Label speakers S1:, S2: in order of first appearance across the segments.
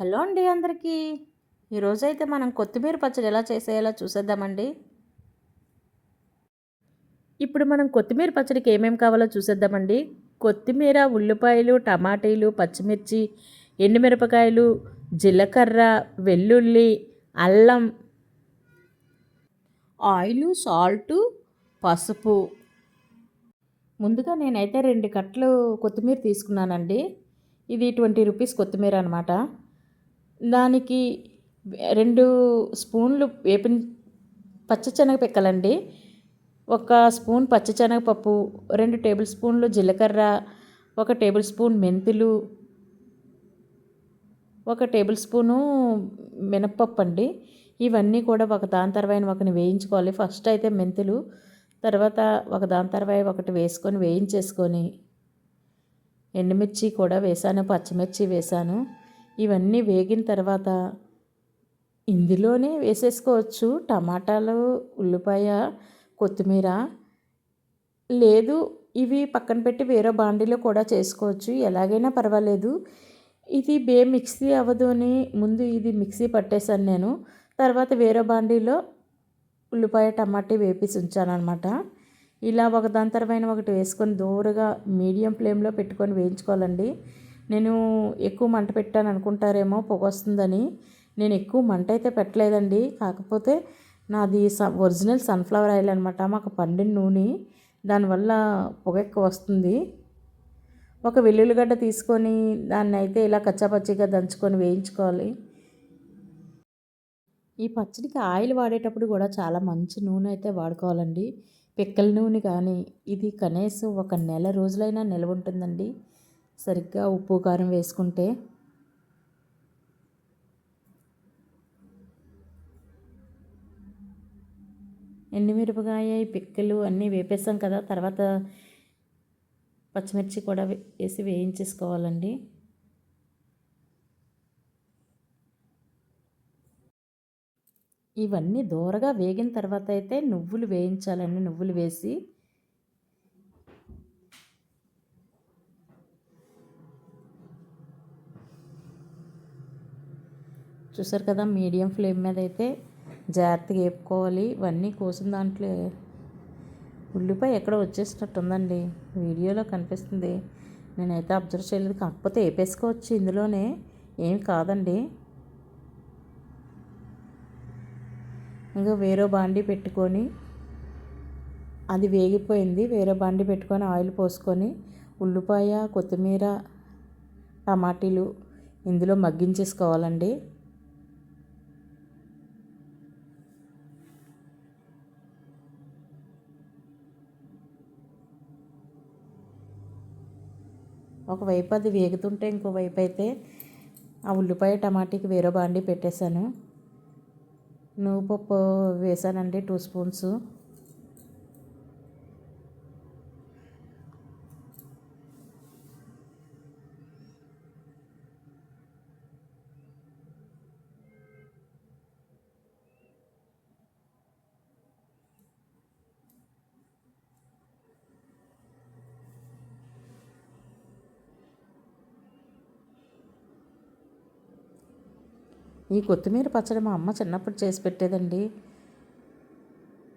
S1: Hello అండి అందరికీ. ఈరోజైతే మనం కొత్తిమీర పచ్చడి ఎలా చేసేయాలో చూసేద్దామండి. ఇప్పుడు మనం కొత్తిమీర పచ్చడికి ఏమేమి కావాలో చూసేద్దామండి. కొత్తిమీర ఉల్లిపాయలు టమాటీలు పచ్చిమిర్చి ఎండుమిరపకాయలు జీలకర్ర వెల్లుల్లి అల్లం ఆయిలు సాల్టు పసుపు. ముందుగా నేనైతే రెండు కట్టలు కొత్తిమీర తీసుకున్నానండి. ఇది ట్వంటీ రూపీస్ కొత్తిమీర అనమాట దానికి రెండు స్పూన్లు వేపిన పచ్చిశనగ పిక్కలండి ఒక స్పూన్ పచ్చశనగపప్పు రెండు టేబుల్ స్పూన్లు జీలకర్ర ఒక టేబుల్ స్పూన్ మెంతులు ఒక టేబుల్ స్పూను మినప్పప్పు అండి ఇవన్నీ కూడా ఒక దాని తర్వాత ఒకని వేయించుకోవాలి. ఫస్ట్ అయితే మెంతులు తర్వాత ఒక దాని తర్వాత ఒకటి వేసుకొని వేయించేసుకొని ఎండుమిర్చి కూడా వేసాను పచ్చిమిర్చి వేసాను. ఇవన్నీ వేగిన తర్వాత ఇందులోనే వేసేసుకోవచ్చు టమాటాలు ఉల్లిపాయ కొత్తిమీర. లేదు ఇవి పక్కన పెట్టి వేరే బాండీలో కూడా చేసుకోవచ్చు. ఎలాగైనా పర్వాలేదు. ఇది బే మిక్సీ అవ్వదు అని ముందు ఇది మిక్సీ పట్టేశాను నేను. తర్వాత వేరే బాండీలో ఉల్లిపాయ టమాటా వేపేసి ఉంచాను అనమాట ఇలా ఒకదాని తర్వాత ఒకటి వేసుకొని దూరగా మీడియం ఫ్లేమ్లో పెట్టుకొని వేయించుకోవాలండి. నేను ఎక్కువ మంట పెట్టాను అనుకుంటారేమో పొగ వస్తుందని. నేను ఎక్కువ మంట అయితే పెట్టలేదండి. కాకపోతే నాది స ఒరిజినల్ సన్ఫ్లవర్ ఆయిల్ అనమాట మాకు పండిన నూనె దానివల్ల పొగ ఎక్కువ వస్తుంది. ఒక వెల్లుల్లిగడ్డ తీసుకొని దాన్ని అయితే ఇలా కచ్చాపచ్చిగా దంచుకొని వేయించుకోవాలి. ఈ పచ్చడికి ఆయిల్ వాడేటప్పుడు కూడా చాలా మంచి నూనె అయితే వాడుకోవాలండి. పిక్కల నూనె కానీ ఇది కనీసం ఒక నెల రోజులైనా నిల్వ ఉంటుందండి. సరిగ్గా ఉప్పు కారం వేసుకుంటే ఎండుమిరపకాయ పిక్కలు అన్నీ వేపేసాం కదా. తర్వాత పచ్చిమిర్చి కూడా వేసి వేయించేసుకోవాలండి. ఇవన్నీ దూరగా వేగిన తర్వాత అయితే నువ్వులు వేయించాలండి. నువ్వులు వేసి చూసారు కదా మీడియం ఫ్లేమ్ మీద అయితే జాగ్రత్తగా వేపుకోవాలి ఇవన్నీ కోసిన దాంట్లో ఉల్లిపాయ ఎక్కడ వచ్చేసినట్టు ఉందండి వీడియోలో కనిపిస్తుంది. నేనైతే అబ్జర్వ్ చేయలేదు. కాకపోతే వేపేసుకోవచ్చు ఇందులోనే. ఏం కాదండి. ఇంకా వేరే బాండి పెట్టుకొని అది వేగిపోయింది. వేరే బాండి పెట్టుకొని ఆయిల్ పోసుకొని ఉల్లిపాయ కొత్తిమీర టమాటీలు ఇందులో మగ్గించేసుకోవాలండి. ఒకవైపు అది వేగుతుంటే ఇంకోవైపు అయితే ఆ ఉల్లిపాయ టమాటీకి వేరే బాండి పెట్టేశాను. నువ్వు పప్పు వేసానండి టూ స్పూన్స్ ఈ కొత్తిమీర పచ్చడి మా అమ్మ చిన్నప్పుడు చేసి పెట్టేదండి.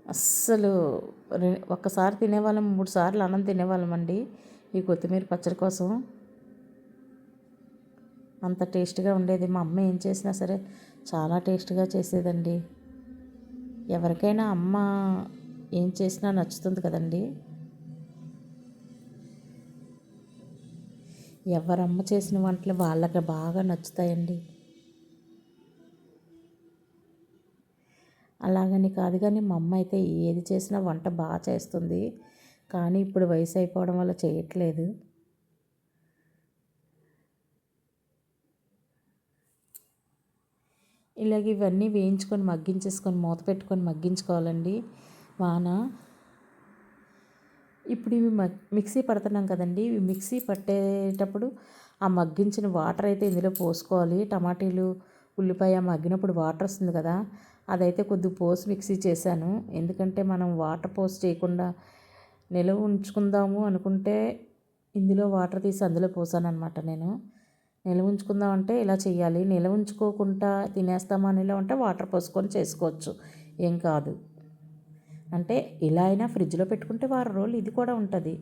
S1: అస్సలు ఒక్కసారి తినేవాళ్ళం మూడు సార్లు అన్నం తినేవాళ్ళం అండి ఈ కొత్తిమీర పచ్చడి కోసం. అంత టేస్ట్గా ఉండేది. మా అమ్మ ఏం చేసినా సరే చాలా టేస్ట్గా చేసేదండి. ఎవరికైనా అమ్మ ఏం చేసినా నచ్చుతుంది కదండి. ఎవరమ్మ చేసిన వంటలు వాళ్ళకి బాగా నచ్చుతాయండి. అలాగని కాదు కానీ మా అమ్మ అయితే ఏది చేసినా వంట బాగా చేస్తుంది. కానీ ఇప్పుడు వయసు అయిపోవడం వల్ల చేయట్లేదు. ఇలాగ ఇవన్నీ వేయించుకొని మగ్గించేసుకొని మూత పెట్టుకొని మగ్గించుకోవాలండి. వాన. ఇప్పుడు ఇవి మిక్సీ పడుతున్నాం కదండి. ఇవి మిక్సీ పట్టేటప్పుడు ఆ మగ్గించిన వాటర్ అయితే ఇందులో పోసుకోవాలి. టమాటీలు ఉల్లిపాయ మగ్గినప్పుడు వాటర్ వస్తుంది కదా. అదైతే కొద్దిగా పోసి మిక్సీ చేశాను. ఎందుకంటే మనం వాటర్ పోసి చేయకుండా నిలవ ఉంచుకుందాము అనుకుంటే ఇందులో వాటర్ తీసి అందులో పోసాను అనమాట నేను. నిల్వ ఉంచుకుందాం అంటే ఇలా చేయాలి నిలవ ఉంచుకోకుండా తినేస్తామా ఇలా ఉంటే వాటర్ పోసుకొని చేసుకోవచ్చు. ఏం కాదు. అంటే ఇలా అయినా ఫ్రిడ్జ్లో పెట్టుకుంటే వారం రోజులు ఇది కూడా ఉంటుంది.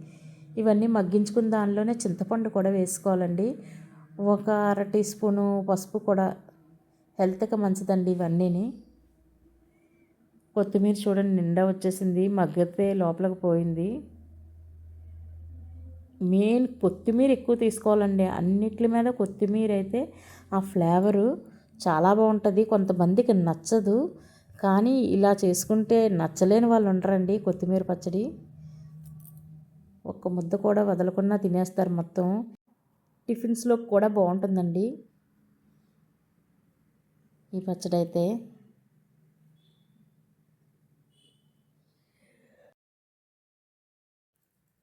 S1: ఇవన్నీ మగ్గించుకున్న దానిలోనే చింతపండు కూడా వేసుకోవాలండి. ఒక అర టీ స్పూను పసుపు కూడా. హెల్త్కి మంచిదండి ఇవన్నీని. కొత్తిమీర చూడండి నిండా వచ్చేసింది మగ్గితే లోపలికి పోయింది. మెయిన్ కొత్తిమీర ఎక్కువ తీసుకోవాలండి. అన్నిటి మీద కొత్తిమీర అయితే ఆ ఫ్లేవరు చాలా బాగుంటుంది. కొంతమందికి నచ్చదు కానీ ఇలా చేసుకుంటే నచ్చలేని వాళ్ళు ఉండరండి కొత్తిమీర పచ్చడి. ఒక్క ముద్ద కూడా వదలకుండా తినేస్తారు మొత్తం. టిఫిన్స్లో కూడా బాగుంటుందండి ఈ పచ్చడి అయితే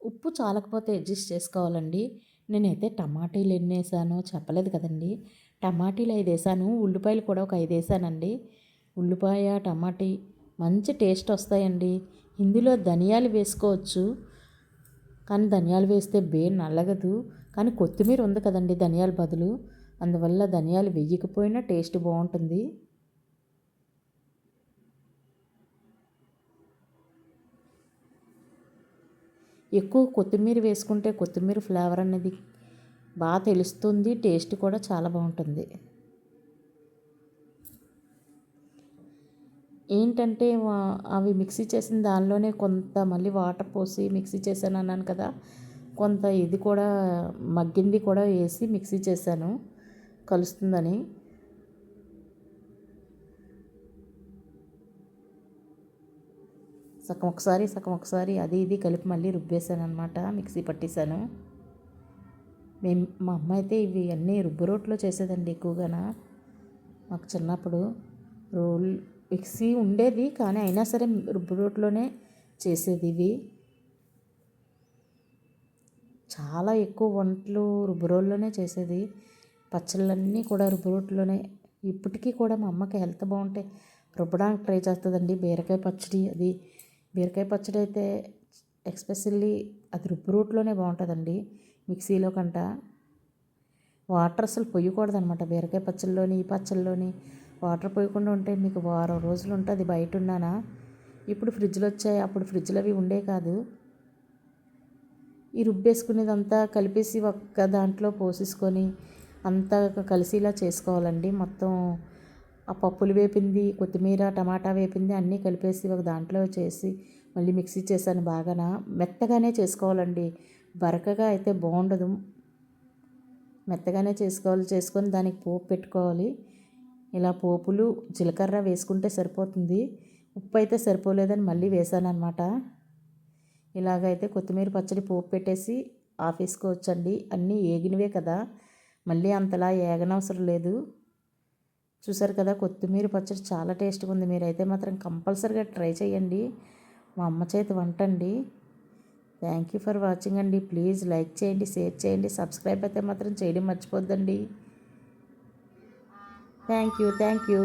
S1: ఉప్పు చాలకపోతే అడ్జస్ట్ చేసుకోవాలండి. నేనైతే టమాటీలు ఎన్ని వేసానో చెప్పలేదు కదండి. టమాటీలు ఐదు వేసాను ఉల్లిపాయలు కూడా ఒక ఐదు వేసానండి ఉల్లిపాయ టమాటీ మంచి టేస్ట్ వస్తాయండి. ఇందులో ధనియాలు వేసుకోవచ్చు. కానీ ధనియాలు వేస్తే బే నల్లగదు. కానీ కొత్తిమీర ఉంది కదండి ధనియాల బదులు. అందువల్ల ధనియాలు వెయ్యకపోయినా టేస్ట్ బాగుంటుంది. ఎక్కువ కొత్తిమీర వేసుకుంటే కొత్తిమీర ఫ్లేవర్ అనేది బాగా తెలుస్తుంది టేస్ట్ కూడా చాలా బాగుంటుంది. ఏంటంటే అవి మిక్సీ చేసిన దానిలోనే కొంత మళ్ళీ వాటర్ పోసి మిక్సీ చేశాను అన్నాను కదా కొంత ఇది కూడా మగ్గింది కూడా వేసి మిక్సీ చేశాను కలుస్తుందని. సగం ఒకసారి సగం ఒకసారి అది ఇది కలిపి మళ్ళీ రుబ్బేశాను అనమాట మిక్సీ పట్టేశాను. మేము మా అమ్మ అయితే ఇవి అన్నీ రుబ్బు రోట్లో చేసేదండి ఎక్కువగా మాకు చిన్నప్పుడు రోల్ మిక్సీ ఉండేది కానీ అయినా సరే రుబ్బు రోట్లోనే చేసేది ఇవి. చాలా ఎక్కువ వంటలు రుబ్బు రోల్లోనే చేసేది. పచ్చళ్ళన్నీ కూడా రుబ్బు రోట్లోనే. ఇప్పటికీ కూడా మా అమ్మకి హెల్త్ బాగుంటే రుబ్బడానికి ట్రై చేస్తుందండి బీరకాయ పచ్చడి అది. బీరకాయ పచ్చడి అయితే ఎక్స్పెషల్లీ అది రుబ్బు రోట్లోనే బాగుంటుందండి. మిక్సీలో కంట. వాటర్ అసలు పొయ్యకూడదనమాట బీరకాయ పచ్చళ్ళలోని ఈ పచ్చళ్ళలోని. వాటర్ పోయకుండా ఉంటే మీకు వారం రోజులు ఉంటుంది బయట ఉన్నానా? ఇప్పుడు ఫ్రిడ్జ్లు వచ్చాయి. అప్పుడు ఫ్రిడ్జ్లు అవి ఉండే కాదు. ఈ రుబ్బేసుకునేదంతా కలిపేసి ఒక్క దాంట్లో పోసేసుకొని అంతా కలిసిలా చేసుకోవాలండి. మొత్తం ఆ పప్పులు వేపింది కొత్తిమీర టమాటా వేపింది అన్నీ కలిపేసి ఒక దాంట్లో చేసి మళ్ళీ మిక్సీ చేశాను బాగాన. మెత్తగానే చేసుకోవాలండి. బరకగా అయితే బాగుండదు. మెత్తగానే చేసుకోవాలి. చేసుకొని దానికి పోపు పెట్టుకోవాలి. ఇలా పోపులు జీలకర్ర వేసుకుంటే సరిపోతుంది. ఉప్పు అయితే సరిపోలేదని మళ్ళీ వేసాను అనమాట ఇలాగైతే కొత్తిమీర పచ్చడి పోపు పెట్టేసి ఆఫీస్కి వచ్చండి. అన్నీ ఏగినవే కదా. మళ్ళీ అంతలా ఏగనవసరం లేదు. చూసారు కదా కొత్తిమీర పచ్చడి చాలా టేస్ట్గా ఉంది. మీరైతే మాత్రం కంపల్సరీగా ట్రై చేయండి. మా అమ్మ చేతి వంట అండి. థ్యాంక్ యూ ఫర్ వాచింగ్ అండి. ప్లీజ్ లైక్ చేయండి షేర్ చేయండి సబ్స్క్రైబ్ అయితే మాత్రం చేయడం మర్చిపోద్దండి. Thank you thank you